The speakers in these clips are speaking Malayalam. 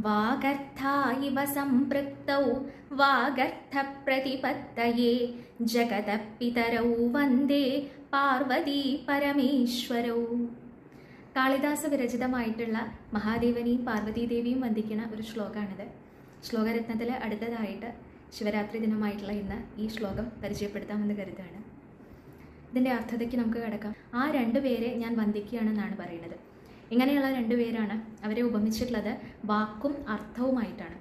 वागर्था इव सम्पृक्तौ वागर्थप्रतिपत्तये जगतः पितरौ वन्दे പാർവതി പരമേശ്വരൗ കാളിദാസ വിരചിതമായിട്ടുള്ള മഹാദേവനെയും പാർവതീദേവിയും വന്ദിക്കുന്ന ഒരു ശ്ലോകമാണിത് ശ്ലോകരത്നത്തിൽ അടുത്തതായിട്ട് ശിവരാത്രി ദിനമായിട്ടുള്ള ഇന്ന് ഈ ശ്ലോകം പരിചയപ്പെടുത്താമെന്ന് കരുതുകയാണ് ഇതിൻ്റെ അർത്ഥതയ്ക്ക് നമുക്ക് കിടക്കാം ആ രണ്ടുപേരെ ഞാൻ വന്ദിക്കുകയാണെന്നാണ് പറയുന്നത് ഇങ്ങനെയുള്ള രണ്ടുപേരാണ് അവരെ ഉപമിച്ചിട്ടുള്ളത്. വാക്കും അർത്ഥവുമായിട്ടാണ്.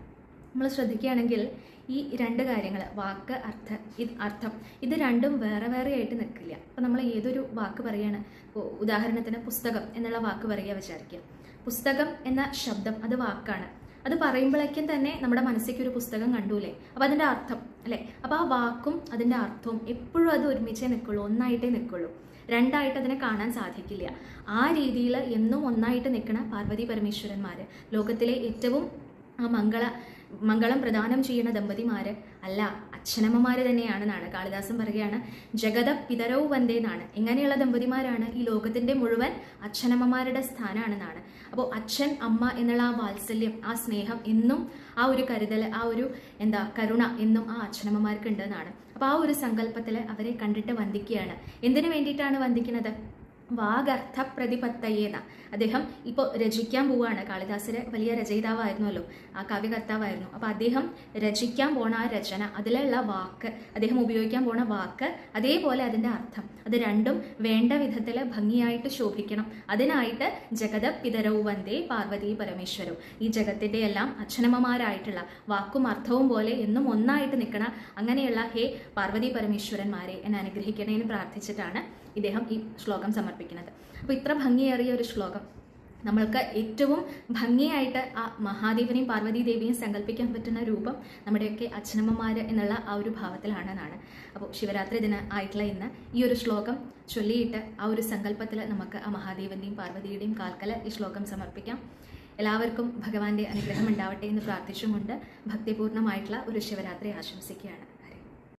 നമ്മൾ ശ്രദ്ധിക്കുകയാണെങ്കിൽ ഈ രണ്ട് കാര്യങ്ങൾ വാക്ക് അർത്ഥ ഇത് അർത്ഥം ഇത് രണ്ടും വേറെ വേറെ ആയിട്ട് നിൽക്കില്ല. അപ്പം നമ്മൾ ഏതൊരു വാക്ക് പറയുകയാണ് ഉദാഹരണത്തിന് പുസ്തകം എന്നുള്ള വാക്ക് പറയുക വിചാരിക്കുക. പുസ്തകം എന്ന ശബ്ദം അത് വാക്കാണ്. അത് പറയുമ്പോഴേക്കും തന്നെ നമ്മുടെ മനസ്സിലേക്ക് ഒരു പുസ്തകം കണ്ടൂലേ? അപ്പം അതിന്റെ അർത്ഥം അല്ലേ? അപ്പോൾ ആ വാക്കും അതിന്റെ അർത്ഥവും എപ്പോഴും അത് ഒരുമിച്ചേ നിൽക്കുള്ളൂ ഒന്നായിട്ടേ നിൽക്കുള്ളൂ. രണ്ടായിട്ട് അതിനെ കാണാൻ സാധിക്കില്ല. ആ രീതിയിൽ എന്നും ഒന്നായിട്ട് നിൽക്കുന്ന പാർവതി പരമേശ്വരന്മാർ ലോകത്തിലെ ഏറ്റവും ആ മംഗള മംഗളം പ്രദാനം ചെയ്യുന്ന ദമ്പതിമാര് അല്ല അച്ഛനമ്മമാര് തന്നെയാണെന്നാണ് കാളിദാസൻ പറയുകയാണ് ജഗത പിതരവ് വന്ദേ എന്നാണ്. എങ്ങനെയുള്ള ദമ്പതിമാരാണ്? ഈ ലോകത്തിന്റെ മുഴുവൻ അച്ഛനമ്മമാരുടെ സ്ഥാനമാണെന്നാണ് അപ്പോൾ അച്ഛൻ അമ്മ എന്നുള്ള ആ വാത്സല്യം ആ സ്നേഹം എന്നും ആ ഒരു കരുതൽ ആ ഒരു എന്താ കരുണ എന്നും ആ അച്ഛനമ്മമാർക്ക് ഉണ്ടെന്നാണ് അപ്പോൾ ആ ഒരു സങ്കല്പത്തിൽ അവരെ കണ്ടിട്ട് വന്ദിക്കുകയാണ്. എന്തിനു വേണ്ടിയിട്ടാണ് വന്ദിക്കുന്നത്? വാഗർത്ഥ പ്രതിപത്തയേന അദ്ദേഹം ഇപ്പോൾ രചിക്കാൻ പോവുകയാണ് കാളിദാസര് വലിയ രചയിതാവായിരുന്നല്ലോ. ആ കവികർത്താവായിരുന്നു അപ്പോൾ അദ്ദേഹം രചിക്കാൻ പോണ ആ രചന അതിലുള്ള വാക്ക് അദ്ദേഹം ഉപയോഗിക്കാൻ പോണ വാക്ക് അതേപോലെ അതിന്റെ അർത്ഥം. അത് രണ്ടും വേണ്ട വിധത്തിൽ ഭംഗിയായിട്ട് ശോഭിക്കണം. അതിനായിട്ട് ജഗത പിതരവും വന്ദേ പാർവതി പരമേശ്വരവും ഈ ജഗത്തിന്റെ എല്ലാം അച്ഛനമ്മമാരായിട്ടുള്ള വാക്കും അർത്ഥവും പോലെ എന്നും ഒന്നായിട്ട് നിൽക്കണ അങ്ങനെയുള്ള ഹേ പാർവതി പരമേശ്വരന്മാരെ എന്നെ അനുഗ്രഹിക്കണേന്ന് പ്രാർത്ഥിച്ചിട്ടാണ് ഇദ്ദേഹം ഈ ശ്ലോകം സമർപ്പിക്കുന്നത് അപ്പോൾ ഇത്ര ഭംഗിയേറിയ ഒരു ശ്ലോകം. നമ്മൾക്ക് ഏറ്റവും ഭംഗിയായിട്ട് ആ മഹാദേവനെയും പാർവതി ദേവിയെയും സങ്കല്പിക്കാൻ പറ്റുന്ന രൂപം നമ്മുടെയൊക്കെ അച്ഛനമ്മമാർ എന്നുള്ള ആ ഒരു ഭാവത്തിലാണെന്നാണ്. അപ്പോൾ ശിവരാത്രി ദിന ആയിട്ടുള്ള ഇന്ന് ഈ ഒരു ശ്ലോകം ചൊല്ലിയിട്ട് ആ ഒരു സങ്കല്പത്തിൽ നമുക്ക് ആ മഹാദേവന്റെയും പാർവതിയുടെയും കാൽക്കല ഈ ശ്ലോകം സമർപ്പിക്കാം. എല്ലാവർക്കും ഭഗവാന്റെ അനുഗ്രഹം ഉണ്ടാവട്ടെ എന്ന് പ്രാർത്ഥിച്ചുകൊണ്ട് ഭക്തിപൂർണമായിട്ടുള്ള ഒരു ശിവരാത്രി ആശംസിക്കുകയാണ്.